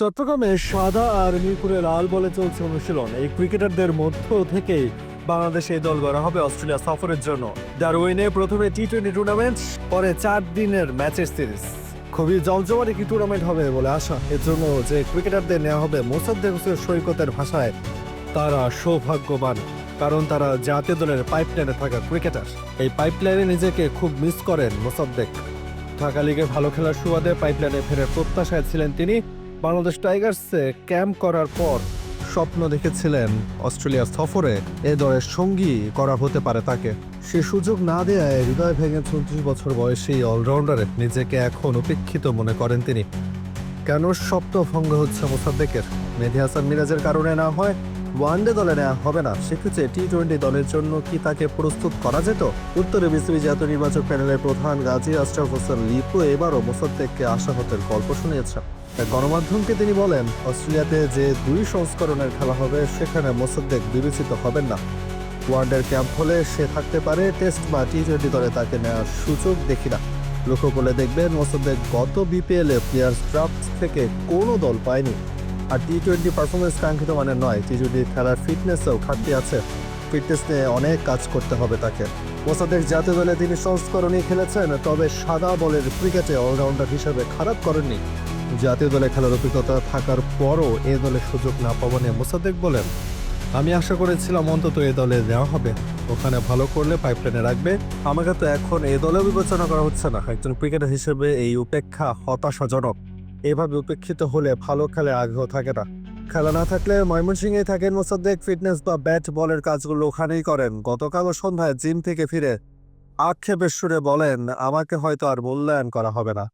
চট্টগ্রামে সাদা আর মিরপুরে লাল বলে চলছে অনুশীলন। এই ক্রিকেটারদের মধ্য থেকেই বাংলাদেশ দল গড়া হবে অস্ট্রেলিয়া সফরের জন্য। ডারউইনে প্রথমে টি টোয়েন্টি টুর্নামেন্ট পরে চার দিনের ম্যাচের সিরিজ। খুবই জমজমাট একটি টুর্নামেন্ট হবে বলে আশা। এর জন্য যে ক্রিকেটারদের নেওয়া হবে মোসাদ্দেক হোসেন সৈকতের ভাষায়, তারা সৌভাগ্যবান, কারণ তারা জাতীয় দলের পাইপলাইনে থাকা ক্রিকেটার। এই পাইপলাইনে নিজেকে খুব মিস করেন মোসাদ্দেক। ঢাকা লিগে ভালো খেলার সুবাদে পাইপলাইনে ফেরার প্রত্যাশায় ছিলেন তিনি। বাংলাদেশ টাইগার্সে ক্যাম্প করার পর স্বপ্ন দেখেছিলেন অস্ট্রেলিয়া সফরে এ দলের সঙ্গী করা হতে পারে তাকে। সে সুযোগ না দেয়ায় হৃদয় ভেঙে চৌত্রিশ বছর বয়সী অলরাউন্ডারে নিজেকে এখন উপেক্ষিত মনে করেন তিনি। কেন স্বপ্ন ভঙ্গ হচ্ছে মোসাদ্দেকের? মেধি হাসান মিরাজের কারণে না হয়? ওয়ানডে দলে নেওয়া হবে না। সেক্ষেত্রে টি টোয়েন্টি দলের জন্য কি তাকে প্রস্তুত করা যেত? উত্তরে বিসিবি জাতীয় নির্বাচক প্যানেলের প্রধান গাজী আশরাফ হোসেন লিপু এবারও মোসাদ্দেককে আশাহতের গল্প শুনিয়েছেন। গণমাধ্যমকে তিনি বলেন অস্ট্রেলিয়াতে যে দুই সংস্করণের খেলা হবে, সেখানে মোসাদ্দেক বিবেচিত হবেন না। ওয়ানডের ক্যাম্প হলে সে থাকতে পারে, টেস্ট বা টি টোয়েন্টি দলে তাকে নেওয়ার সুযোগ দেখি না। লক্ষ্য করলে দেখবেন, মোসাদ্দেক গত বিপিএল প্লেয়ার্স ড্রাফট থেকে কোনো দল পায়নি। আর টি টোয়েন্টি পারফরমেন্স কাঙ্ক্ষিত মানে নয় টি টোয়েন্টি খেলার ফিটনেসেও ঘাটতি আছে। ফিটনেস নিয়ে অনেক কাজ করতে হবে তাকে। মোসাদ্দেক জাতীয় দলে তিনি সংস্করণই খেলেছেন, তবে সাদা বলের ক্রিকেটে অলরাউন্ডার হিসেবে খারাপ করেননি। জাতীয় দলে খেলার অভিজ্ঞতা থাকার পরও এ দলে সুযোগ না পাওয়া নিয়ে মোসাদ্দেক বলেন, আমি আশা করেছিলাম অন্তত এ দলে দেওয়া হবে। ওখানে ভালো করলে পাইপলাইনে রাখবে। আমাকে তো এখন এ দলে বিবেচনা করা হচ্ছে না। একজন ক্রিকেটার হিসেবে এই উপেক্ষা হতাশাজনক। এভাবে উপেক্ষিত হলে ভালো খেলে আগ্রহ থাকে না। খেলা না থাকলে ময়মনসিংহে থাকেন মোসাদ্দেক, ফিটনেস বা ব্যাট বলের কাজগুলো ওখানেই করেন। গতকাল সন্ধ্যায় জিম থেকে ফিরে আক্ষেপের সুরে বলেন, আমাকে হয়তো আর মূল্যায়ন করা হবে না।